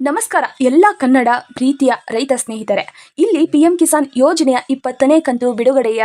ನಮಸ್ಕಾರ. ಎಲ್ಲ ಕನ್ನಡ ಪ್ರೀತಿಯ ರೈತ ಸ್ನೇಹಿತರೆ, ಇಲ್ಲಿ ಪಿ ಎಂ ಕಿಸಾನ್ ಯೋಜನೆಯ ಇಪ್ಪತ್ತನೇ ಕಂತು ಬಿಡುಗಡೆಯ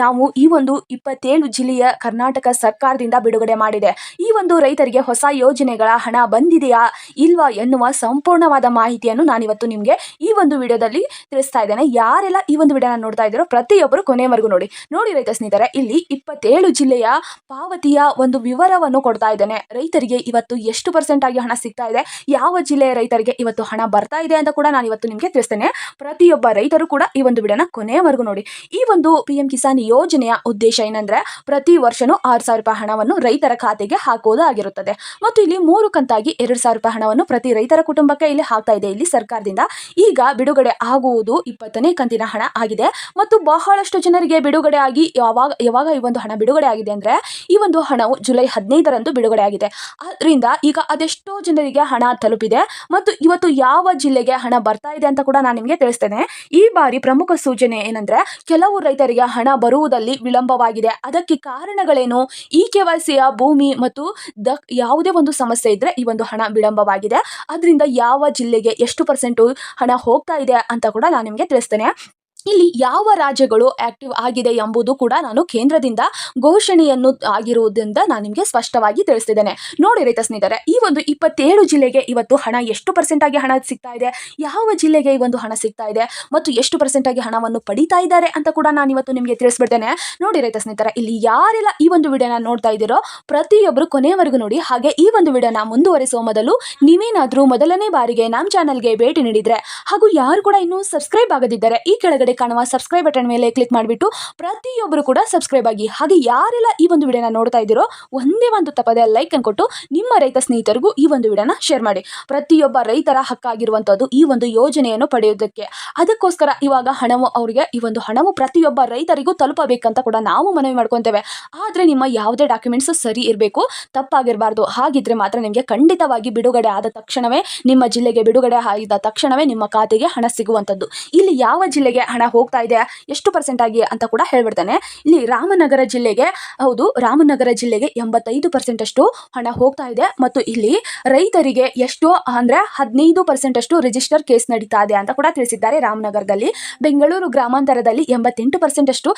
ನಾವು ಈ ಒಂದು ಇಪ್ಪತ್ತೇಳು ಜಿಲ್ಲೆಯ ಕರ್ನಾಟಕ ಸರ್ಕಾರದಿಂದ ಬಿಡುಗಡೆ ಮಾಡಿದೆ. ಈ ಒಂದು ರೈತರಿಗೆ ಹೊಸ ಯೋಜನೆಗಳ ಹಣ ಬಂದಿದೆಯಾ ಇಲ್ವಾ ಎನ್ನುವ ಸಂಪೂರ್ಣವಾದ ಮಾಹಿತಿಯನ್ನು ನಾನಿವತ್ತು ನಿಮಗೆ ಈ ಒಂದು ವಿಡಿಯೋದಲ್ಲಿ ತಿಳಿಸ್ತಾ ಇದ್ದೇನೆ. ಯಾರೆಲ್ಲ ಈ ಒಂದು ವಿಡಿಯೋನ ನೋಡ್ತಾ ಇದ್ದಾರೋ ಪ್ರತಿಯೊಬ್ಬರು ಕೊನೆವರೆಗೂ ನೋಡಿ. ನೋಡಿ ರೈತ ಸ್ನೇಹಿತರೆ, ಇಲ್ಲಿ ಇಪ್ಪತ್ತೇಳು ಜಿಲ್ಲೆಯ ಪಾವತಿಯ ಒಂದು ವಿವರವನ್ನು ಕೊಡ್ತಾ ಇದ್ದೇನೆ. ರೈತರಿಗೆ ಇವತ್ತು ಎಷ್ಟು ಪರ್ಸೆಂಟ್ ಆಗಿ ಹಣ ಸಿಗ್ತಾ ಇದೆ? ಯಾವ ಜಿಲ್ಲೆಯ ರೈತರಿಗೆ ಇವತ್ತು ಹಣ ಬರ್ತಾ ಇದೆ ಅಂತ ಕೂಡ ನಾನು ಇವತ್ತು ನಿಮಗೆ ತಿಳಿಸ್ತೇನೆ. ಪ್ರತಿಯೊಬ್ಬ ರೈತರು ಕೂಡ ಈ ಒಂದು ವಿಡಿಯೋನ ಕೊನೆಯವರೆಗೂ ನೋಡಿ. ಈ ಒಂದು ಪಿ ಕಿಸಾನ್ ಯೋಜನೆಯ ಉದ್ದೇಶ ಏನಂದ್ರೆ ಪ್ರತಿ ವರ್ಷನೂ ಆರು ಸಾವಿರ ರೂಪಾಯಿ ಹಣವನ್ನು ರೈತರ ಖಾತೆಗೆ ಹಾಕೋದಾಗಿರುತ್ತದೆ ಮತ್ತು ಇಲ್ಲಿ ಮೂರು ಕಂತಾಗಿ ಎರಡು ಸಾವಿರ ರೂಪಾಯಿ ಹಣವನ್ನು ಪ್ರತಿ ರೈತರ ಕುಟುಂಬಕ್ಕೆ ಇಲ್ಲಿ ಹಾಕ್ತಾ ಇದೆ ಇಲ್ಲಿ ಸರ್ಕಾರದಿಂದ. ಈಗ ಬಿಡುಗಡೆ ಆಗುವುದು ಇಪ್ಪತ್ತನೇ ಕಂತಿನ ಹಣ ಆಗಿದೆ. ಮತ್ತು ಬಹಳಷ್ಟು ಜನರಿಗೆ ಬಿಡುಗಡೆ ಆಗಿ ಯಾವಾಗ ಯಾವಾಗ ಈ ಒಂದು ಹಣ ಬಿಡುಗಡೆ ಆಗಿದೆ ಅಂದ್ರೆ ಈ ಒಂದು ಹಣವು ಜುಲೈ ಹದಿನೈದರಂದು ಬಿಡುಗಡೆ ಆಗಿದೆ. ಅದರಿಂದ ಈಗ ಅದೆಷ್ಟೋ ಜನರಿಗೆ ಹಣ ತಲುಪಿದೆ. ಮತ್ತು ಇವತ್ತು ಯಾವ ಜಿಲ್ಲೆಗೆ ಹಣ ಬರ್ತಾ ಇದೆ ಅಂತ ಕೂಡ ನಾನು ನಿಮಗೆ ತಿಳಿಸ್ತೇನೆ. ಈ ಬಾರಿ ಪ್ರಮುಖ ಸೂಚನೆ ಏನಂದ್ರೆ, ಕೆಲವು ರೈತರಿಗೆ ಹಣ ಬರುವುದಲ್ಲಿ ವಿಳಂಬವಾಗಿದೆ. ಅದಕ್ಕೆ ಕಾರಣಗಳೇನು? ಈ ಕೆ ವೈ ಸಿಯ ಭೂಮಿ ಮತ್ತು ದ ಯಾವುದೇ ಒಂದು ಸಮಸ್ಯೆ ಇದ್ರೆ ಈ ಒಂದು ಹಣ ವಿಳಂಬವಾಗಿದೆ. ಅದರಿಂದ ಯಾವ ಜಿಲ್ಲೆಗೆ ಎಷ್ಟು ಪರ್ಸೆಂಟು ಹಣ ಹೋಗ್ತಾ ಇದೆ ಅಂತ ಕೂಡ ನಾನು ನಿಮಗೆ ತಿಳಿಸ್ತೇನೆ. ಇಲ್ಲಿ ಯಾವ ರಾಜ್ಯಗಳು ಆಕ್ಟಿವ್ ಆಗಿದೆ ಎಂಬುದು ಕೂಡ ನಾನು ಕೇಂದ್ರದಿಂದ ಘೋಷಣೆಯನ್ನು ಆಗಿರುವುದರಿಂದ ನಾನು ನಿಮಗೆ ಸ್ಪಷ್ಟವಾಗಿ ತಿಳಿಸ್ತಿದ್ದೇನೆ. ನೋಡಿ ರೈತ ಸ್ನೇಹಿತರೆ, ಈ ಒಂದು ಇಪ್ಪತ್ತೇಳು ಜಿಲ್ಲೆಗೆ ಇವತ್ತು ಹಣ ಎಷ್ಟು ಪರ್ಸೆಂಟ್ ಆಗಿ ಹಣ ಸಿಗ್ತಾ ಇದೆ? ಯಾವ ಜಿಲ್ಲೆಗೆ ಈ ಒಂದು ಹಣ ಸಿಗ್ತಾ ಇದೆ? ಮತ್ತು ಎಷ್ಟು ಪರ್ಸೆಂಟ್ ಆಗಿ ಹಣವನ್ನು ಪಡಿತಾ ಇದ್ದಾರೆ ಅಂತ ಕೂಡ ನಾನು ಇವತ್ತು ನಿಮಗೆ ತಿಳಿಸ್ಬಿಡ್ತೇನೆ. ನೋಡಿ ರೈತ ಸ್ನೇಹಿತರೆ, ಇಲ್ಲಿ ಯಾರೆಲ್ಲ ಈ ಒಂದು ವಿಡಿಯೋನ ನೋಡ್ತಾ ಇದ್ದೀರೋ ಪ್ರತಿಯೊಬ್ಬರು ಕೊನೆಯವರೆಗೂ ನೋಡಿ. ಹಾಗೆ ಈ ಒಂದು ವಿಡಿಯೋನ ಮುಂದುವರಿಸುವ ಮೊದಲು ನೀವೇನಾದರೂ ಮೊದಲನೇ ಬಾರಿಗೆ ನಮ್ಮ ಚಾನಲ್ಗೆ ಭೇಟಿ ನೀಡಿದರೆ ಹಾಗೂ ಯಾರು ಕೂಡ ಇನ್ನೂ ಸಬ್ಸ್ಕ್ರೈಬ್ ಆಗದಿದ್ದರೆ ಈ ಕೆಳಗಡೆ ಕಾಣುವ ಸಬ್ಸ್ಕ್ರೈಬ್ ಬಟನ್ ಮೇಲೆ ಕ್ಲಿಕ್ ಮಾಡಿಬಿಟ್ಟು ಪ್ರತಿಯೊಬ್ಬರು ಕೂಡ ಸಬ್ಸ್ಕ್ರೈಬ್ ಆಗಿ ಹಾಗೆ ಯಾರೆಲ್ಲ ಈ ಒಂದು ವಿಡಿಯೋನ ನೋಡ್ತಾ ಇದ್ದೀರೋ ಒಂದೇ ಒಂದು ತಪ್ಪದೆ ಲೈಕ್ ಅನ್ನು ಕೊಟ್ಟು ನಿಮ್ಮ ರೈತ ಸ್ನೇಹಿತರಿಗೂ ಈ ಒಂದು ವಿಡಿಯೋನ ಶೇರ್ ಮಾಡಿ. ಪ್ರತಿಯೊಬ್ಬ ರೈತರ ಹಕ್ಕಾಗಿರುವಂಥದ್ದು ಈ ಒಂದು ಯೋಜನೆಯನ್ನು ಪಡೆಯೋದಕ್ಕೆ ಅದಕ್ಕೋಸ್ಕರ ಇವಾಗ ಹಣವು ಅವರಿಗೆ ಈ ಒಂದು ಹಣವು ಪ್ರತಿಯೊಬ್ಬ ರೈತರಿಗೂ ತಲುಪಬೇಕಂತ ಕೂಡ ನಾವು ಮನವಿ ಮಾಡ್ಕೊತೇವೆ. ಆದರೆ ನಿಮ್ಮ ಯಾವುದೇ ಡಾಕ್ಯುಮೆಂಟ್ಸ್ ಸರಿ ಇರಬೇಕು, ತಪ್ಪಾಗಿರಬಾರ್ದು. ಹಾಗಿದ್ರೆ ಮಾತ್ರ ನಿಮಗೆ ಖಂಡಿತವಾಗಿ ಬಿಡುಗಡೆ ಆದ ತಕ್ಷಣವೇ, ನಿಮ್ಮ ಜಿಲ್ಲೆಗೆ ಬಿಡುಗಡೆ ಆದ ತಕ್ಷಣವೇ ನಿಮ್ಮ ಖಾತೆಗೆ ಹಣ ಸಿಗುವಂಥದ್ದು ಇಲ್ಲಿ ಯಾವ ಜಿಲ್ಲೆಗೆ ಹಣ ಹೋಗ್ತಾ ಇದೆ ಎಷ್ಟು ಪರ್ಸೆಂಟ್ ಆಗಿ ಅಂತ ಕೂಡ ಹೇಳ್ಬಿಡ್ತಾನೆ. ಇಲ್ಲಿ ರಾಮನಗರ ಜಿಲ್ಲೆಗೆ, ಹೌದು, ರಾಮನಗರ ಜಿಲ್ಲೆಗೆ ಎಂಬತ್ತೈದು ಪರ್ಸೆಂಟ್ ಅಷ್ಟು ಹಣ ಹೋಗ್ತಾ ಇದೆ ಮತ್ತು ಇಲ್ಲಿ ರೈತರಿಗೆ ಎಷ್ಟು ಅಂದ್ರೆ ಹದಿನೈದು ಪರ್ಸೆಂಟ್ ಅಷ್ಟು ರಿಜಿಸ್ಟರ್ ಕೇಸ್ ನಡೀತಾ ಇದೆ ಅಂತ ಕೂಡ ತಿಳಿಸಿದ್ದಾರೆ ರಾಮನಗರದಲ್ಲಿ. ಬೆಂಗಳೂರು ಗ್ರಾಮಾಂತರದಲ್ಲಿ ಎಂಬತ್ತೆಂಟು ಪರ್ಸೆಂಟ್ ಅಷ್ಟು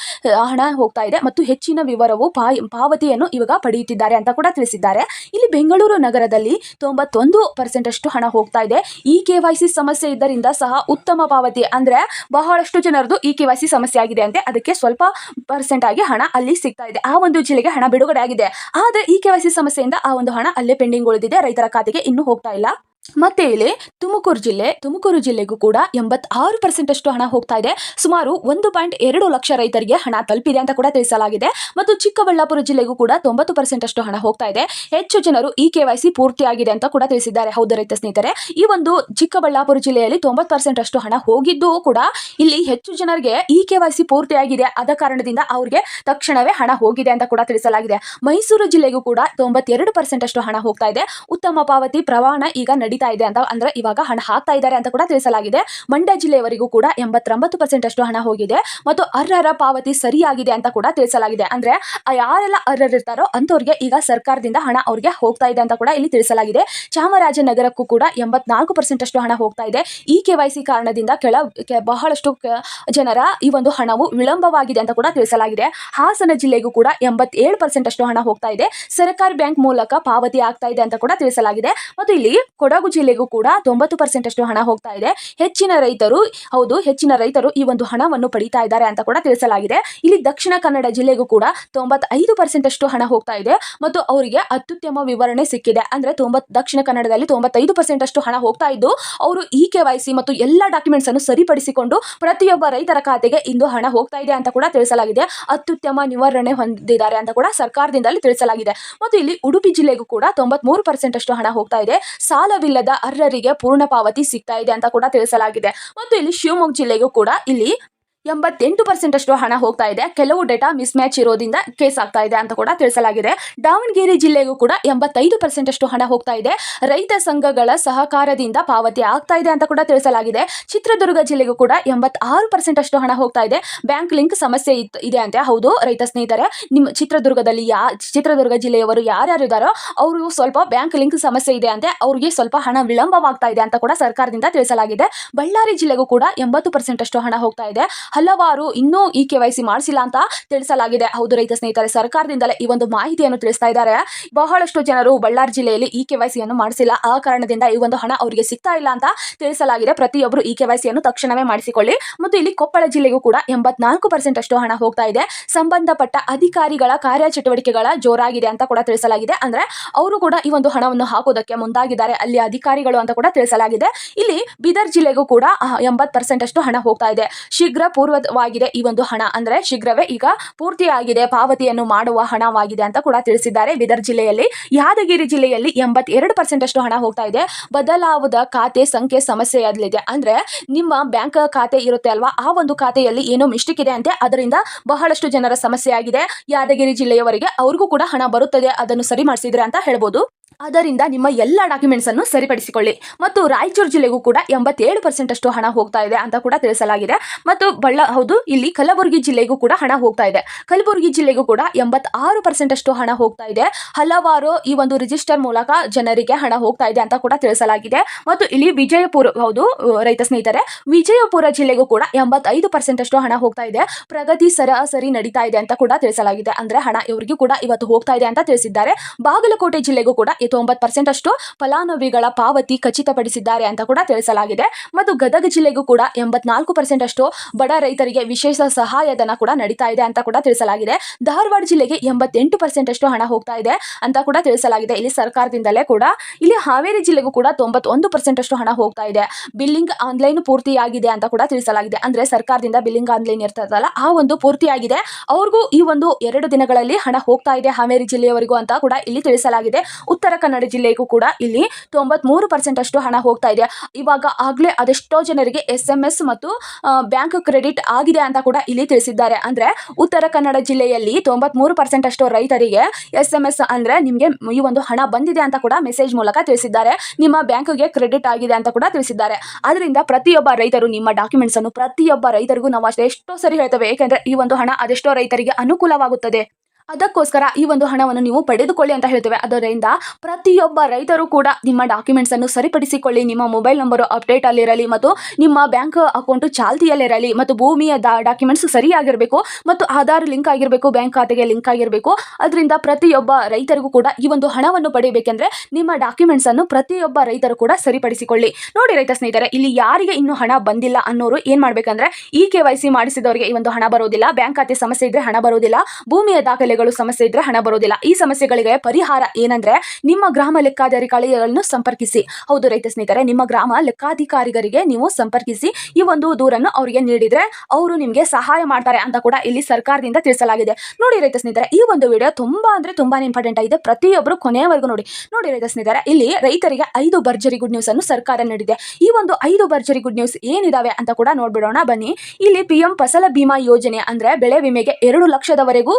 ಹಣ ಹೋಗ್ತಾ ಇದೆ ಮತ್ತು ಹೆಚ್ಚಿನ ವಿವರವು ಪಾವತಿಯನ್ನು ಇವಾಗ ಪಡೆಯುತ್ತಿದ್ದಾರೆ ಅಂತ ಕೂಡ ತಿಳಿಸಿದ್ದಾರೆ. ಇಲ್ಲಿ ಬೆಂಗಳೂರು ನಗರದಲ್ಲಿ ತೊಂಬತ್ತೊಂದು ಪರ್ಸೆಂಟ್ ಅಷ್ಟು ಹಣ ಹೋಗ್ತಾ ಇದೆ. ಈ ಕೆ ಸಮಸ್ಯೆ ಇದ್ದರಿಂದ ಸಹ ಉತ್ತಮ ಪಾವತಿ ಅಂದ್ರೆ ಬಹಳಷ್ಟು ಜನರದು ಈ ಕೆ ವೈ ಸಮಸ್ಯೆ ಆಗಿದೆ ಅಂತೆ, ಅದಕ್ಕೆ ಸ್ವಲ್ಪ ಪರ್ಸೆಂಟ್ ಆಗಿ ಹಣ ಅಲ್ಲಿ ಸಿಗ್ತಾ ಇದೆ. ಆ ಒಂದು ಜಿಲ್ಲೆಗೆ ಹಣ ಬಿಡುಗಡೆ ಆಗಿದೆ. ಆದರೆ ಈ ಕೆ ಸಮಸ್ಯೆಯಿಂದ ಆ ಒಂದು ಹಣ ಅಲ್ಲೇ ಪೆಂಡಿಂಗ್ ಉಳಿದಿದೆ. ರೈತರ ಖಾತೆಗೆ ಇನ್ನೂ ಹೋಗ್ತಾ ಇಲ್ಲ. ಮತ್ತೆ ಇಲ್ಲಿ ತುಮಕೂರು ಜಿಲ್ಲೆ, ತುಮಕೂರು ಜಿಲ್ಲೆಗೂ ಕೂಡ ಎಂಬತ್ತಾರು ಪರ್ಸೆಂಟ್ ಅಷ್ಟು ಹಣ ಹೋಗ್ತಾ ಇದೆ. ಸುಮಾರು ಒಂದು ಪಾಯಿಂಟ್ ಎರಡು ಲಕ್ಷ ರೈತರಿಗೆ ಹಣ ತಲುಪಿದೆ ಅಂತ ಕೂಡ ತಿಳಿಸಲಾಗಿದೆ. ಮತ್ತು ಚಿಕ್ಕಬಳ್ಳಾಪುರ ಜಿಲ್ಲೆಗೂ ಕೂಡ ತೊಂಬತ್ತು ಪರ್ಸೆಂಟ್ ಅಷ್ಟು ಹಣ ಹೋಗ್ತಾ ಇದೆ. ಹೆಚ್ಚು ಜನರು ಇ ಕೆ ವೈ ಸಿ ಪೂರ್ತಿಯಾಗಿದೆ ಅಂತ ಕೂಡ ತಿಳಿಸಿದ್ದಾರೆ. ಹೌದು ರೈತ ಸ್ನೇಹಿತರೆ, ಈ ಒಂದು ಚಿಕ್ಕಬಳ್ಳಾಪುರ ಜಿಲ್ಲೆಯಲ್ಲಿ ತೊಂಬತ್ತು ಪರ್ಸೆಂಟ್ ಅಷ್ಟು ಹಣ ಹೋಗಿದ್ದು ಕೂಡ ಇಲ್ಲಿ ಹೆಚ್ಚು ಜನರಿಗೆ ಇ ಕೆ ವೈ ಸಿ ಪೂರ್ತಿಯಾಗಿದೆ. ಆದ ಕಾರಣದಿಂದ ಅವ್ರಿಗೆ ತಕ್ಷಣವೇ ಹಣ ಹೋಗಿದೆ ಅಂತ ಕೂಡ ತಿಳಿಸಲಾಗಿದೆ. ಮೈಸೂರು ಜಿಲ್ಲೆಗೂ ಕೂಡ ತೊಂಬತ್ತೆರಡು ಪರ್ಸೆಂಟ್ ಅಷ್ಟು ಹಣ ಹೋಗ್ತಾ ಇದೆ. ಉತ್ತಮ ಪಾವತಿ ಪ್ರಮಾಣ ಈಗ ನಡೀತಾ ಇದೆ ಅಂತ ಅಂದ್ರೆ ಇವಾಗ ಹಣ ಹಾಕ್ತಾ ಇದ್ದಾರೆ ಅಂತ ಕೂಡ ತಿಳಿಸಲಾಗಿದೆ. ಮಂಡ್ಯ ಜಿಲ್ಲೆಯವರಿಗೂ ಕೂಡ ಎಂಬತ್ತೊಂಬತ್ತು ಪರ್ಸೆಂಟ್ ಅಷ್ಟು ಹಣ ಹೋಗಿದೆ ಮತ್ತು ಅರ್ಹರ ಪಾವತಿ ಸರಿಯಾಗಿದೆ ಅಂತ ಕೂಡ ತಿಳಿಸಲಾಗಿದೆ. ಅಂದ್ರೆ ಯಾರೆಲ್ಲ ಅರ್ಹರಿರ್ತಾರೋ ಅಂತವ್ರಿಗೆ ಈಗ ಸರ್ಕಾರದಿಂದ ಹಣ ಅವ್ರಿಗೆ ಹೋಗ್ತಾ ಇದೆ ಅಂತ ಕೂಡ ಇಲ್ಲಿ ತಿಳಿಸಲಾಗಿದೆ. ಚಾಮರಾಜನಗರಕ್ಕೂ ಕೂಡ ಎಂಬತ್ನಾಲ್ಕು ಪರ್ಸೆಂಟ್ ಅಷ್ಟು ಹಣ ಹೋಗ್ತಾ ಇದೆ. ಈ ಕೆ ವೈ ಸಿ ಕಾರಣದಿಂದ ಕೆಳ ಬಹಳಷ್ಟು ಜನರ ಈ ಒಂದು ಹಣವು ವಿಳಂಬವಾಗಿದೆ ಅಂತ ಕೂಡ ತಿಳಿಸಲಾಗಿದೆ. ಹಾಸನ ಜಿಲ್ಲೆಗೂ ಕೂಡ ಎಂಬತ್ತೇಳು ಪರ್ಸೆಂಟ್ ಅಷ್ಟು ಹಣ ಹೋಗ್ತಾ ಇದೆ. ಸರ್ಕಾರಿ ಬ್ಯಾಂಕ್ ಮೂಲಕ ಪಾವತಿ ಆಗ್ತಾ ಇದೆ ಅಂತ ಕೂಡ ತಿಳಿಸಲಾಗಿದೆ. ಮತ್ತು ಇಲ್ಲಿ ಕೊಡಗು ಜಿಲ್ಲೆಗೂ ಕೂಡ ತೊಂಬತ್ತು ಪರ್ಸೆಂಟ್ ಅಷ್ಟು ಹಣ ಹೋಗ್ತಾ ಇದೆ. ಹೆಚ್ಚಿನ ರೈತರು, ಹೌದು, ಹೆಚ್ಚಿನ ರೈತರು ಈ ಒಂದು ಹಣವನ್ನು ಪಡಿತಾ ಇದ್ದಾರೆ ಅಂತ ಕೂಡ ತಿಳಿಸಲಾಗಿದೆ. ಇಲ್ಲಿ ದಕ್ಷಿಣ ಕನ್ನಡ ಜಿಲ್ಲೆಗೂ ಕೂಡ ತೊಂಬತ್ತೈದು ಪರ್ಸೆಂಟ್ ಅಷ್ಟು ಹಣ ಹೋಗ್ತಾ ಇದೆ ಮತ್ತು ಅವರಿಗೆ ಅತ್ಯುತ್ತಮ ವಿವರಣೆ ಸಿಕ್ಕಿದೆ. ಅಂದ್ರೆ ತೊಂಬತ್ತು ದಕ್ಷಿಣ ಕನ್ನಡದಲ್ಲಿ ತೊಂಬತ್ತೈದು ಪರ್ಸೆಂಟ್ ಅಷ್ಟು ಹಣ ಹೋಗ್ತಾ ಇದ್ದು, ಅವರು ಇ ಕೆ ವೈ ಸಿ ಮತ್ತು ಎಲ್ಲ ಡಾಕ್ಯುಮೆಂಟ್ಸ್ ಅನ್ನು ಸರಿಪಡಿಸಿಕೊಂಡು ಪ್ರತಿಯೊಬ್ಬ ರೈತರ ಖಾತೆಗೆ ಇಂದು ಹಣ ಹೋಗ್ತಾ ಇದೆ ಅಂತ ಕೂಡ ತಿಳಿಸಲಾಗಿದೆ. ಅತ್ಯುತ್ತಮ ನಿವಾರಣೆ ಹೊಂದಿದ್ದಾರೆ ಅಂತ ಕೂಡ ಸರ್ಕಾರದಿಂದಲೇ ತಿಳಿಸಲಾಗಿದೆ. ಮತ್ತು ಇಲ್ಲಿ ಉಡುಪಿ ಜಿಲ್ಲೆಗೂ ಕೂಡ ತೊಂಬತ್ಮೂರು ಪರ್ಸೆಂಟ್ ಅಷ್ಟು ಹಣ ಹೋಗ್ತಾ ಇದೆ. ಸಾಲವಿಲ್ಲದ ಅರ್ಹರಿಗೆ ಪೂರ್ಣ ಪಾವತಿ ಸಿಗ್ತಾ ಇದೆ ಅಂತ ಕೂಡ ತಿಳಿಸಲಾಗಿದೆ. ಮತ್ತು ಇಲ್ಲಿ ಶಿವಮೊಗ್ಗ ಜಿಲ್ಲೆಗೂ ಕೂಡ ಇಲ್ಲಿ ಎಂಬತ್ತೆಂಟು ಪರ್ಸೆಂಟ್ ಅಷ್ಟು ಹಣ ಹೋಗ್ತಾ ಇದೆ. ಕೆಲವು ಡೇಟಾ ಮಿಸ್ ಮ್ಯಾಚ್ ಇರೋದ್ರಿಂದ ಕೇಸ್ ಆಗ್ತಾ ಇದೆ ಅಂತ ಕೂಡ ತಿಳಿಸಲಾಗಿದೆ. ದಾವಣಗೆರೆ ಜಿಲ್ಲೆಗೂ ಕೂಡ ಎಂಬತ್ತೈದು ಪರ್ಸೆಂಟ್ ಅಷ್ಟು ಹಣ ಹೋಗ್ತಾ ಇದೆ. ರೈತ ಸಂಘಗಳ ಸಹಕಾರದಿಂದ ಪಾವತಿ ಆಗ್ತಾ ಇದೆ ಅಂತ ಕೂಡ ತಿಳಿಸಲಾಗಿದೆ. ಚಿತ್ರದುರ್ಗ ಜಿಲ್ಲೆಗೂ ಕೂಡ ಎಂಬತ್ತಾರು ಪರ್ಸೆಂಟ್ ಅಷ್ಟು ಹಣ ಹೋಗ್ತಾ ಇದೆ. ಬ್ಯಾಂಕ್ ಲಿಂಕ್ ಸಮಸ್ಯೆ ಇದೆ ಅಂತೆ. ಹೌದು, ರೈತ ಸ್ನೇಹಿತರೆ, ನಿಮ್ಮ ಚಿತ್ರದುರ್ಗದಲ್ಲಿ ಯಾ ಚಿತ್ರದುರ್ಗ ಜಿಲ್ಲೆಯವರು ಯಾರ್ಯಾರು ಇದ್ದಾರೋ ಅವರು ಸ್ವಲ್ಪ ಬ್ಯಾಂಕ್ ಲಿಂಕ್ ಸಮಸ್ಯೆ ಇದೆ ಅಂತೆ. ಅವ್ರಿಗೆ ಸ್ವಲ್ಪ ಹಣ ವಿಳಂಬವಾಗ್ತಾ ಇದೆ ಅಂತ ಕೂಡ ಸರ್ಕಾರದಿಂದ ತಿಳಿಸಲಾಗಿದೆ. ಬಳ್ಳಾರಿ ಜಿಲ್ಲೆಗೂ ಕೂಡ ಎಂಬತ್ತು ಪರ್ಸೆಂಟ್ ಅಷ್ಟು ಹಣ ಹೋಗ್ತಾ ಇದೆ. ಹಲವಾರು ಇನ್ನೂ ಈ ಕೆ ಮಾಡಿಸಿಲ್ಲ ಅಂತ ತಿಳಿಸಲಾಗಿದೆ. ಹೌದು, ರೈತ ಸ್ನೇಹಿತರೆ, ಸರ್ಕಾರದಿಂದಲೇ ಈ ಒಂದು ಮಾಹಿತಿಯನ್ನು ತಿಳಿಸ್ತಾ ಇದ್ದಾರೆ. ಬಹಳಷ್ಟು ಜನರು ಬಳ್ಳಾರಿ ಜಿಲ್ಲೆಯಲ್ಲಿ ಇ ಕೆ ವೈ ಮಾಡಿಸಿಲ್ಲ. ಆ ಕಾರಣದಿಂದ ಈ ಒಂದು ಹಣ ಅವರಿಗೆ ಸಿಗ್ತಾ ಇಲ್ಲ ಅಂತ ತಿಳಿಸಲಾಗಿದೆ. ಪ್ರತಿಯೊಬ್ಬರು ಈ ಕೆ ವೈ ತಕ್ಷಣವೇ ಮಾಡಿಸಿಕೊಳ್ಳಿ. ಮತ್ತು ಇಲ್ಲಿ ಕೊಪ್ಪಳ ಜಿಲ್ಲೆಗೂ ಕೂಡ ಎಂಬತ್ನಾಲ್ಕು ಪರ್ಸೆಂಟ್ ಅಷ್ಟು ಹಣ ಹೋಗ್ತಾ ಇದೆ. ಸಂಬಂಧಪಟ್ಟ ಅಧಿಕಾರಿಗಳ ಕಾರ್ಯಚಟುವಟಿಕೆಗಳ ಜೋರಾಗಿದೆ ಅಂತ ಕೂಡ ತಿಳಿಸಲಾಗಿದೆ. ಅಂದ್ರೆ ಅವರು ಕೂಡ ಈ ಒಂದು ಹಣವನ್ನು ಹಾಕೋದಕ್ಕೆ ಮುಂದಾಗಿದ್ದಾರೆ. ಅಲ್ಲಿ ಅಧಿಕಾರಿಗಳು ಅಂತ ಕೂಡ ತಿಳಿಸಲಾಗಿದೆ. ಇಲ್ಲಿ ಬೀದರ್ ಜಿಲ್ಲೆಗೂ ಕೂಡ ಎಂಬತ್ತು ಪರ್ಸೆಂಟ್ ಅಷ್ಟು ಹಣ ಹೋಗ್ತಾ ಇದೆ. ಶೀಘ್ರ ಪೂರ್ವವಾಗಿದೆ ಈ ಒಂದು ಹಣ. ಅಂದ್ರೆ ಶೀಘ್ರವೇ ಈಗ ಪೂರ್ತಿಯಾಗಿದೆ, ಪಾವತಿಯನ್ನು ಮಾಡುವ ಹಣವಾಗಿದೆ ಅಂತ ಕೂಡ ತಿಳಿಸಿದ್ದಾರೆ ಬೀದರ್ ಜಿಲ್ಲೆಯಲ್ಲಿ. ಯಾದಗಿರಿ ಜಿಲ್ಲೆಯಲ್ಲಿ ಎಂಬತ್ತೆರಡು ಪರ್ಸೆಂಟ್ ಅಷ್ಟು ಹಣ ಹೋಗ್ತಾ ಇದೆ. ಬದಲಾವದ ಖಾತೆ ಸಂಖ್ಯೆ ಸಮಸ್ಯೆಯಲ್ಲಿದೆ ಅಂದ್ರೆ ನಿಮ್ಮ ಬ್ಯಾಂಕ್ ಖಾತೆ ಇರುತ್ತೆ ಅಲ್ವಾ? ಆ ಒಂದು ಖಾತೆಯಲ್ಲಿ ಏನೋ ಮಿಸ್ಟೇಕ್ ಇದೆ ಅಂತೆ. ಅದರಿಂದ ಬಹಳಷ್ಟು ಜನರ ಸಮಸ್ಯೆ ಆಗಿದೆ. ಯಾದಗಿರಿ ಜಿಲ್ಲೆಯವರಿಗೆ ಅವ್ರಿಗೂ ಕೂಡ ಹಣ ಬರುತ್ತದೆ. ಅದನ್ನು ಸರಿ ಮಾಡಿಸಿದ್ರೆ ಅಂತ ಹೇಳ್ಬೋದು. ಅದರಿಂದ ನಿಮ್ಮ ಎಲ್ಲ ಡಾಕ್ಯುಮೆಂಟ್ಸ್ ಅನ್ನು ಸರಿಪಡಿಸಿಕೊಳ್ಳಿ. ಮತ್ತು ರಾಯಚೂರು ಜಿಲ್ಲೆಗೂ ಕೂಡ ಎಂಬತ್ತೇಳು ಪರ್ಸೆಂಟ್ ಅಷ್ಟು ಹಣ ಹೋಗ್ತಾ ಇದೆ ಅಂತ ಕೂಡ ತಿಳಿಸಲಾಗಿದೆ. ಮತ್ತು ಬಳ್ಳ, ಹೌದು, ಇಲ್ಲಿ ಕಲಬುರಗಿ ಜಿಲ್ಲೆಗೂ ಕೂಡ ಹಣ ಹೋಗ್ತಾ ಇದೆ. ಕಲಬುರಗಿ ಜಿಲ್ಲೆಗೂ ಕೂಡ ಎಂಬತ್ತಾರು ಪರ್ಸೆಂಟ್ ಅಷ್ಟು ಹಣ ಹೋಗ್ತಾ ಇದೆ. ಹಲವಾರು ಈ ಒಂದು ರಿಜಿಸ್ಟರ್ ಮೂಲಕ ಜನರಿಗೆ ಹಣ ಹೋಗ್ತಾ ಇದೆ ಅಂತ ಕೂಡ ತಿಳಿಸಲಾಗಿದೆ. ಮತ್ತು ಇಲ್ಲಿ ವಿಜಯಪುರ, ಹೌದು, ರೈತ ಸ್ನೇಹಿತರೆ, ವಿಜಯಪುರ ಜಿಲ್ಲೆಗೂ ಕೂಡ ಎಂಬತ್ತೈದು ಪರ್ಸೆಂಟ್ ಅಷ್ಟು ಹಣ ಹೋಗ್ತಾ ಇದೆ. ಪ್ರಗತಿ ಸರಾಸರಿ ನಡೀತಾ ಇದೆ ಅಂತ ಕೂಡ ತಿಳಿಸಲಾಗಿದೆ. ಅಂದ್ರೆ ಹಣ ಇವರಿಗೂ ಕೂಡ ಇವತ್ತು ಹೋಗ್ತಾ ಇದೆ ಅಂತ ತಿಳಿಸಿದ್ದಾರೆ. ಬಾಗಲಕೋಟೆ ಜಿಲ್ಲೆಗೂ ಕೂಡ ತೊಂಬತ್ತು ಪರ್ಸೆಂಟ್ ಅಷ್ಟು ಫಲಾನುಭವಿಗಳ ಪಾವತಿ ಖಚಿತಪಡಿಸಿದ್ದಾರೆ ಅಂತ ಕೂಡ ತಿಳಿಸಲಾಗಿದೆ. ಮತ್ತು ಗದಗ ಜಿಲ್ಲೆಗೂ ಕೂಡ ಎಂಬತ್ನಾಲ್ಕು ಪರ್ಸೆಂಟ್ ಅಷ್ಟು ಬಡ ರೈತರಿಗೆ ವಿಶೇಷ ಸಹಾಯಧನ ಕೂಡ ನಡೀತಾ ಇದೆ ಅಂತ ಕೂಡ ತಿಳಿಸಲಾಗಿದೆ. ಧಾರವಾಡ ಜಿಲ್ಲೆಗೆ ಎಂಬತ್ತೆಂಟು ಪರ್ಸೆಂಟ್ ಅಷ್ಟು ಹಣ ಹೋಗ್ತಾ ಇದೆ ಅಂತ ಕೂಡ ತಿಳಿಸಲಾಗಿದೆ. ಇಲ್ಲಿ ಸರ್ಕಾರದಿಂದಲೇ ಕೂಡ. ಇಲ್ಲಿ ಹಾವೇರಿ ಜಿಲ್ಲೆಗೂ ಕೂಡ ತೊಂಬತ್ತೊಂದು ಪರ್ಸೆಂಟ್ ಅಷ್ಟು ಹಣ ಹೋಗ್ತಾ ಇದೆ. ಬಿಲ್ಲಿಂಗ್ ಆನ್ಲೈನ್ ಪೂರ್ತಿಯಾಗಿದೆ ಅಂತ ಕೂಡ ತಿಳಿಸಲಾಗಿದೆ. ಅಂದ್ರೆ ಸರ್ಕಾರದಿಂದ ಬಿಲ್ಲಿಂಗ್ ಆನ್ಲೈನ್ ಇರ್ತದಲ್ಲ, ಆ ಒಂದು ಪೂರ್ತಿಯಾಗಿದೆ. ಅವ್ರಿಗೂ ಈ ಒಂದು ಎರಡು ದಿನಗಳಲ್ಲಿ ಹಣ ಹೋಗ್ತಾ ಇದೆ ಹಾವೇರಿ ಜಿಲ್ಲೆಯವರಿಗೂ ಅಂತ ಕೂಡ ಇಲ್ಲಿ ತಿಳಿಸಲಾಗಿದೆ. ಉತ್ತರ ಕನ್ನಡ ಜಿಲ್ಲೆಗೂ ಕೂಡ ಇಲ್ಲಿ ತೊಂಬತ್ಮೂರು ಪರ್ಸೆಂಟ್ ಅಷ್ಟು ಹಣ ಹೋಗ್ತಾ ಇದೆ. ಇವಾಗ ಆಗ್ಲೇ ಅದೆಷ್ಟೋ ಜನರಿಗೆ ಎಸ್ ಎಂ ಎಸ್ ಮತ್ತು ಬ್ಯಾಂಕ್ ಕ್ರೆಡಿಟ್ ಆಗಿದೆ ಅಂತ ಕೂಡ ಇಲ್ಲಿ ತಿಳಿಸಿದ್ದಾರೆ. ಅಂದ್ರೆ ಉತ್ತರ ಕನ್ನಡ ಜಿಲ್ಲೆಯಲ್ಲಿ ತೊಂಬತ್ಮೂರು ಪರ್ಸೆಂಟ್ ಅಷ್ಟು ರೈತರಿಗೆ ಎಸ್ ಎಂ ಎಸ್ ಅಂದ್ರೆ ನಿಮಗೆ ಈ ಒಂದು ಹಣ ಬಂದಿದೆ ಅಂತ ಕೂಡ ಮೆಸೇಜ್ ಮೂಲಕ ತಿಳಿಸಿದ್ದಾರೆ. ನಿಮ್ಮ ಬ್ಯಾಂಕ್ಗೆ ಕ್ರೆಡಿಟ್ ಆಗಿದೆ ಅಂತ ಕೂಡ ತಿಳಿಸಿದ್ದಾರೆ. ಅದರಿಂದ ಪ್ರತಿಯೊಬ್ಬ ರೈತರು ನಿಮ್ಮ ಡಾಕ್ಯುಮೆಂಟ್ಸ್ ಅನ್ನು ಪ್ರತಿಯೊಬ್ಬ ರೈತರಿಗೂ ನಾವು ಅಷ್ಟೇ ಎಷ್ಟೋ ಸರಿ ಹೇಳ್ತೇವೆ. ಏಕೆಂದ್ರೆ ಈ ಒಂದು ಹಣ ಅದೆಷ್ಟೋ ರೈತರಿಗೆ ಅನುಕೂಲವಾಗುತ್ತದೆ. ಅದಕ್ಕೋಸ್ಕರ ಈ ಒಂದು ಹಣವನ್ನು ನೀವು ಪಡೆದುಕೊಳ್ಳಿ ಅಂತ ಹೇಳ್ತೇವೆ. ಅದರಿಂದ ಪ್ರತಿಯೊಬ್ಬ ರೈತರು ಕೂಡ ನಿಮ್ಮ ಡಾಕ್ಯುಮೆಂಟ್ಸ್ ಅನ್ನು ಸರಿಪಡಿಸಿಕೊಳ್ಳಿ. ನಿಮ್ಮ ಮೊಬೈಲ್ ನಂಬರು ಅಪ್ಡೇಟ್ ಅಲ್ಲಿರಲಿ ಮತ್ತು ನಿಮ್ಮ ಬ್ಯಾಂಕ್ ಅಕೌಂಟ್ ಚಾಲ್ತಿಯಲ್ಲಿರಲಿ ಮತ್ತು ಭೂಮಿಯ ಡಾಕ್ಯುಮೆಂಟ್ಸ್ ಸರಿಯಾಗಿರಬೇಕು ಮತ್ತು ಆಧಾರ್ ಲಿಂಕ್ ಆಗಿರಬೇಕು ಬ್ಯಾಂಕ್ ಖಾತೆಗೆ ಲಿಂಕ್ ಆಗಿರಬೇಕು. ಅದರಿಂದ ಪ್ರತಿಯೊಬ್ಬ ರೈತರಿಗೂ ಕೂಡ ಈ ಒಂದು ಹಣವನ್ನು ಪಡೆಯಬೇಕೆಂದ್ರೆ ನಿಮ್ಮ ಡಾಕ್ಯುಮೆಂಟ್ಸ್ ಅನ್ನು ಪ್ರತಿಯೊಬ್ಬ ರೈತರು ಕೂಡ ಸರಿಪಡಿಸಿಕೊಳ್ಳಿ. ನೋಡಿ ರೈತ ಸ್ನೇಹಿತರೆ, ಇಲ್ಲಿ ಯಾರಿಗೆ ಇನ್ನೂ ಹಣ ಬಂದಿಲ್ಲ ಅನ್ನೋರು ಏನ್ ಮಾಡ್ಬೇಕಂದ್ರೆ ಈ ಕೆ ವೈ ಸಿ ಮಾಡಿಸಿದವರಿಗೆ ಈ ಒಂದು ಹಣ ಬರೋದಿಲ್ಲ. ಬ್ಯಾಂಕ್ ಖಾತೆ ಸಮಸ್ಯೆ ಇದ್ರೆ ಹಣ ಬರೋದಿಲ್ಲ. ಭೂಮಿಯ ದಾಖಲೆಗಳು ಸಮಸ್ಯೆ ಇದ್ರೆ ಹಣ ಬರೋದಿಲ್ಲ. ಈ ಸಮಸ್ಯೆಗಳಿಗೆ ಪರಿಹಾರ ಏನಂದ್ರೆ ನಿಮ್ಮ ಗ್ರಾಮ ಲೆಕ್ಕಾಧಿಕಾರಿಗಳನ್ನು ಸಂಪರ್ಕಿಸಿ. ಹೌದು ರೈತ ಸ್ನೇಹಿತರೆ, ನಿಮ್ಮ ಗ್ರಾಮ ಲೆಕ್ಕಾಧಿಕಾರಿಗಳಿಗೆ ನೀವು ಸಂಪರ್ಕಿಸಿ ಈ ಒಂದು ದೂರನ್ನು ಅವರಿಗೆ ನೀಡಿದ್ರೆ ಅವರು ನಿಮಗೆ ಸಹಾಯ ಮಾಡ್ತಾರೆ ಅಂತ ಕೂಡ ಇಲ್ಲಿ ಸರ್ಕಾರದಿಂದ ತಿಳಿಸಲಾಗಿದೆ. ನೋಡಿ ರೈತ ಸ್ನೇಹಿತರೆ, ಈ ಒಂದು ವಿಡಿಯೋ ತುಂಬಾ ಅಂದ್ರೆ ತುಂಬಾನೇ ಇಂಪಾರ್ಟೆಂಟ್ ಆಗಿದೆ. ಪ್ರತಿಯೊಬ್ಬರು ಕೊನೆಯವರೆಗೂ ನೋಡಿ. ನೋಡಿ ರೈತ ಸ್ನೇಹಿತರೆ, ಇಲ್ಲಿ ರೈತರಿಗೆ ಐದು ಭರ್ಜರಿ ಗುಡ್ ನ್ಯೂಸ್ ಅನ್ನು ಸರ್ಕಾರ ನೀಡಿದೆ. ಈ ಒಂದು ಐದು ಭರ್ಜರಿ ಗುಡ್ ನ್ಯೂಸ್ ಏನಿದಾವೆ ಅಂತ ಕೂಡ ನೋಡ್ಬಿಡೋಣ. ಬನ್ನಿ. ಇಲ್ಲಿ ಪಿಎಂ ಫಸಲ ಬಿಮಾ ಯೋಜನೆ ಅಂದ್ರೆ ಬೆಳೆ ವಿಮೆಗೆ ಎರಡು ಲಕ್ಷದವರೆಗೂ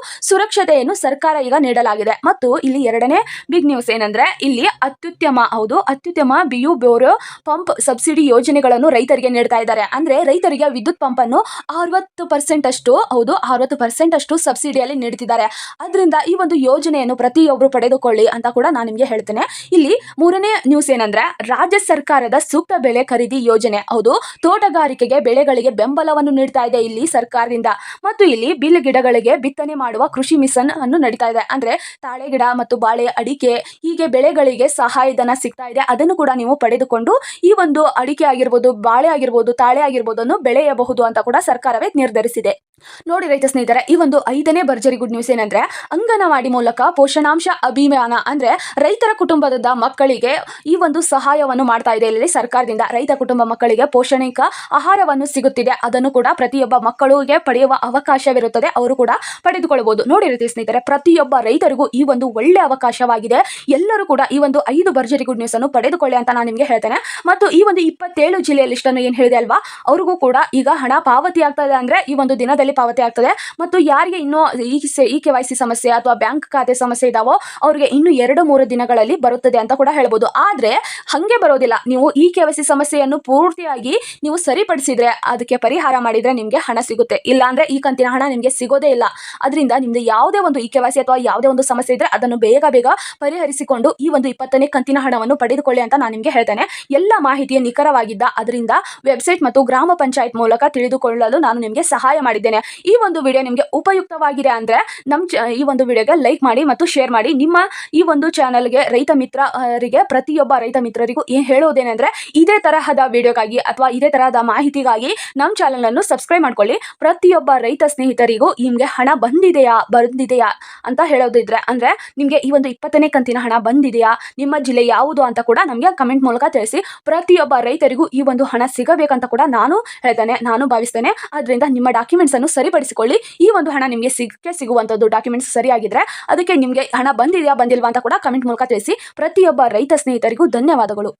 ಸುರಕ್ಷತೆಯನ್ನು ಸರ್ಕಾರ ಈಗ ನೀಡಲಾಗಿದೆ. ಮತ್ತು ಇಲ್ಲಿ ಎರಡನೇ ಬಿಗ್ ನ್ಯೂಸ್ ಏನಂದ್ರೆ, ಇಲ್ಲಿ ಅತ್ಯುತ್ತಮ, ಹೌದು, ಅತ್ಯುತ್ತಮ ಬಿಯು ಬೋರೋ ಪಂಪ್ ಸಬ್ಸಿಡಿ ಯೋಜನೆಗಳನ್ನು ರೈತರಿಗೆ ನೀಡ್ತಾ ಇದ್ದಾರೆ. ಅಂದ್ರೆ ರೈತರಿಗೆ ವಿದ್ಯುತ್ ಪಂಪ್ ಅನ್ನು ಅರವತ್ತು ಪರ್ಸೆಂಟ್ ಅಷ್ಟು, ಹೌದು, ಅರವತ್ತು ಪರ್ಸೆಂಟ್ ಅಷ್ಟು ಸಬ್ಸಿಡಿಯಲ್ಲಿ ನೀಡುತ್ತಿದ್ದಾರೆ ಅದರಿಂದ ಈ ಒಂದು ಯೋಜನೆಯನ್ನು ಪ್ರತಿಯೊಬ್ಬರು ಪಡೆದುಕೊಳ್ಳಿ ಅಂತ ಕೂಡ ನಾನು ನಿಮಗೆ ಹೇಳ್ತೇನೆ. ಇಲ್ಲಿ ಮೂರನೇ ನ್ಯೂಸ್ ಏನಂದ್ರೆ, ರಾಜ್ಯ ಸರ್ಕಾರದ ಸೂಕ್ತ ಬೆಳೆ ಖರೀದಿ ಯೋಜನೆ, ಹೌದು, ತೋಟಗಾರಿಕೆಗೆ ಬೆಳೆಗಳಿಗೆ ಬೆಂಬಲವನ್ನು ನೀಡ್ತಾ ಇದೆ ಇಲ್ಲಿ ಸರ್ಕಾರದಿಂದ. ಮತ್ತು ಇಲ್ಲಿ ಬಿಲ್ ಗಿಡಗಳಿಗೆ ಬಿತ್ತನೆ ಮಾಡುವ ಕೃಷಿ ಮಿಷನ್ ಅನ್ನು ನಡೀತಾ ಇದೆ. ಅಂದ್ರೆ ತಾಳೆ ಗಿಡ ಮತ್ತು ಬಾಳೆ ಅಡಿಕೆ ಹೀಗೆ ಬೆಳೆಗಳಿಗೆ ಸಹಾಯಧನ ಸಿಗ್ತಾ ಇದೆ. ಅದನ್ನು ಕೂಡ ನೀವು ಪಡೆದುಕೊಂಡು ಈ ಒಂದು ಅಡಿಕೆ ಆಗಿರ್ಬೋದು, ಬಾಳೆ ಆಗಿರ್ಬೋದು, ತಾಳೆ ಆಗಿರ್ಬೋದು ಅನ್ನು ಬೆಳೆಯಬಹುದು ಅಂತ ಕೂಡ ಸರ್ಕಾರವೇ ನಿರ್ಧರಿಸಿದೆ. ನೋಡಿ ರೈತ ಸ್ನೇಹಿತರೆ, ಈ ಒಂದು ಐದನೇ ಭರ್ಜರಿ ಗುಡ್ ನ್ಯೂಸ್ ಏನಂದ್ರೆ, ಅಂಗನವಾಡಿ ಮೂಲಕ ಪೋಷಣಾಂಶ ಅಭಿಯಾನ ಅಂದ್ರೆ ರೈತರ ಕುಟುಂಬದ ಮಕ್ಕಳಿಗೆ ಈ ಒಂದು ಸಹಾಯವನ್ನು ಮಾಡ್ತಾ ಇದೆ. ಇಲ್ಲಿ ಸರ್ಕಾರದಿಂದ ರೈತ ಕುಟುಂಬ ಮಕ್ಕಳಿಗೆ ಪೋಷಣಿಕ ಆಹಾರವನ್ನು ಸಿಗುತ್ತಿದೆ. ಅದನ್ನು ಕೂಡ ಪ್ರತಿಯೊಬ್ಬ ಮಕ್ಕಳಿಗೆ ಪಡೆಯುವ ಅವಕಾಶವಿರುತ್ತದೆ. ಅವರು ಕೂಡ ಪಡೆದುಕೊಳ್ಳಬಹುದು ನೋಡಿ ರೈತ ಸ್ನೇಹಿತರೆ, ಪ್ರತಿಯೊಬ್ಬ ರೈತರಿಗೂ ಈ ಒಂದು ಒಳ್ಳೆ ಅವಕಾಶವಾಗಿದೆ. ಎಲ್ಲರೂ ಕೂಡ ಈ ಒಂದು ಐದು ಭರ್ಜರಿ ಗುಡ್ ನ್ಯೂಸ್ ಅನ್ನು ಪಡೆದುಕೊಳ್ಳಿ ಅಂತ ನಾನು ನಿಮಗೆ ಹೇಳ್ತೇನೆ. ಮತ್ತು ಈ ಒಂದು ಇಪ್ಪತ್ತೇಳು ಜಿಲ್ಲೆಯಲ್ಲಿ ಲಿಸ್ಟ್ ಅನ್ನು ಏನು ಹೇಳಿದೆ ಅಲ್ವಾ? ಅವ್ರಿಗೂ ಕೂಡ ಈಗ ಹಣ ಪಾವತಿ ಆಗ್ತಾ ಇದೆ ಅಂದ್ರೆ ಈ ಒಂದು ದಿನದಲ್ಲಿ ಪಾವತಿ ಆಗ್ತದೆ. ಮತ್ತು ಯಾರಿಗೆ ಇನ್ನೂ ಈ ಇ ಕೆ ವೈ ಸಿ ಸಮಸ್ಯೆ ಅಥವಾ ಬ್ಯಾಂಕ್ ಖಾತೆ ಸಮಸ್ಯೆ ಇದಾವೋ ಅವರಿಗೆ ಇನ್ನು ಎರಡು, ಮೂರು ದಿನಗಳಲ್ಲಿ ಬರುತ್ತದೆ ಅಂತ ಕೂಡ ಹೇಳ್ಬೋದು. ಆದರೆ ಹಂಗೆ ಬರೋದಿಲ್ಲ. ನೀವು ಈ ಕೆ ವೈ ಸಿ ಸಮಸ್ಯೆಯನ್ನು ಪೂರ್ತಿಯಾಗಿ ನೀವು ಸರಿಪಡಿಸಿದ್ರೆ ಅದಕ್ಕೆ ಪರಿಹಾರ ಮಾಡಿದರೆ ನಿಮಗೆ ಹಣ ಸಿಗುತ್ತೆ. ಇಲ್ಲಾಂದ್ರೆ ಈ ಕಂತಿನ ಹಣ ನಿಮಗೆ ಸಿಗೋದೇ ಇಲ್ಲ. ಅದರಿಂದ ನಿಮ್ದು ಯಾವುದೇ ಒಂದು ಇ ಕೆ ಅಥವಾ ಯಾವುದೇ ಒಂದು ಸಮಸ್ಯೆ ಇದ್ರೆ ಅದನ್ನು ಬೇಗ ಬೇಗ ಪರಿಹರಿಸಿಕೊಂಡು ಈ ಒಂದು ಇಪ್ಪತ್ತನೇ ಕಂತಿನ ಹಣವನ್ನು ಪಡೆದುಕೊಳ್ಳಿ ಅಂತ ನಾನು ನಿಮಗೆ ಹೇಳ್ತೇನೆ. ಎಲ್ಲ ಮಾಹಿತಿಯ ನಿಖರವಾಗಿದ್ದ. ಅದರಿಂದ ವೆಬ್ಸೈಟ್ ಮತ್ತು ಗ್ರಾಮ ಪಂಚಾಯತ್ ಮೂಲಕ ತಿಳಿದುಕೊಳ್ಳಲು ನಾನು ನಿಮಗೆ ಸಹಾಯ ಮಾಡಿದ್ದೇನೆ. ಈ ಒಂದು ವಿಡಿಯೋ ನಿಮಗೆ ಉಪಯುಕ್ತವಾಗಿದೆ ಅಂದರೆ ನಮ್ಮ ಈ ಒಂದು ವಿಡಿಯೋಗೆ ಲೈಕ್ ಮಾಡಿ ಮತ್ತು ಶೇರ್ ಮಾಡಿ. ನಿಮ್ಮ ಈ ಒಂದು ಚಾನಲ್ಗೆ ರೈತ ಮಿತ್ರರಿಗೆ ಪ್ರತಿಯೊಬ್ಬ ರೈತ ಮಿತ್ರರಿಗೂ ಏನು ಹೇಳೋದೇನೆಂದ್ರೆ ಇದೇ ತರಹದ ವಿಡಿಯೋಗಾಗಿ ಅಥವಾ ಇದೇ ತರಹದ ಮಾಹಿತಿಗಾಗಿ ನಮ್ಮ ಚಾನಲನ್ನು ಸಬ್ಸ್ಕ್ರೈಬ್ ಮಾಡ್ಕೊಳ್ಳಿ. ಪ್ರತಿಯೊಬ್ಬ ರೈತ ಸ್ನೇಹಿತರಿಗೂ ನಿಮಗೆ ಹಣ ಬಂದಿದೆಯಾ ಬಂದಿದೆಯಾ ಅಂತ ಹೇಳೋದಿದ್ರೆ ಅಂದರೆ ನಿಮಗೆ ಈ ಒಂದು ಇಪ್ಪತ್ತನೇ ಕಂತಿನ ಹಣ ಬಂದಿದೆಯಾ, ನಿಮ್ಮ ಜಿಲ್ಲೆ ಯಾವುದು ಅಂತ ಕೂಡ ನಮಗೆ ಕಮೆಂಟ್ ಮೂಲಕ ತಿಳಿಸಿ. ಪ್ರತಿಯೊಬ್ಬ ರೈತರಿಗೂ ಈ ಒಂದು ಹಣ ಸಿಗಬೇಕಂತ ಕೂಡ ನಾನು ಹೇಳ್ತೇನೆ, ನಾನು ಭಾವಿಸ್ತೇನೆ. ಅದರಿಂದ ನಿಮ್ಮ ಡಾಕ್ಯುಮೆಂಟ್ಸ್ ಅನ್ನು ಸರಿಪಡಿಸಿಕೊಳ್ಳಿ. ಈ ಒಂದು ಹಣ ನಿಮಗೆ ಸಿಕ್ಕೇ ಸಿಗುವಂಥದ್ದು ಡಾಕ್ಯುಮೆಂಟ್ಸ್ ಸರಿಯಾಗಿದ್ರೆ ಅದಕ್ಕೆ ನಿಮಗೆ ಹಣ ಬಂದಿದೆಯಾ ಬಂದಿಲ್ವಾ ಅಂತ ಕೂಡ ಕಮೆಂಟ್ ಮೂಲಕ ತಿಳಿಸಿ. ಪ್ರತಿಯೊಬ್ಬ ರೈತ ಸ್ನೇಹಿತರಿಗೂ ಧನ್ಯವಾದಗಳು.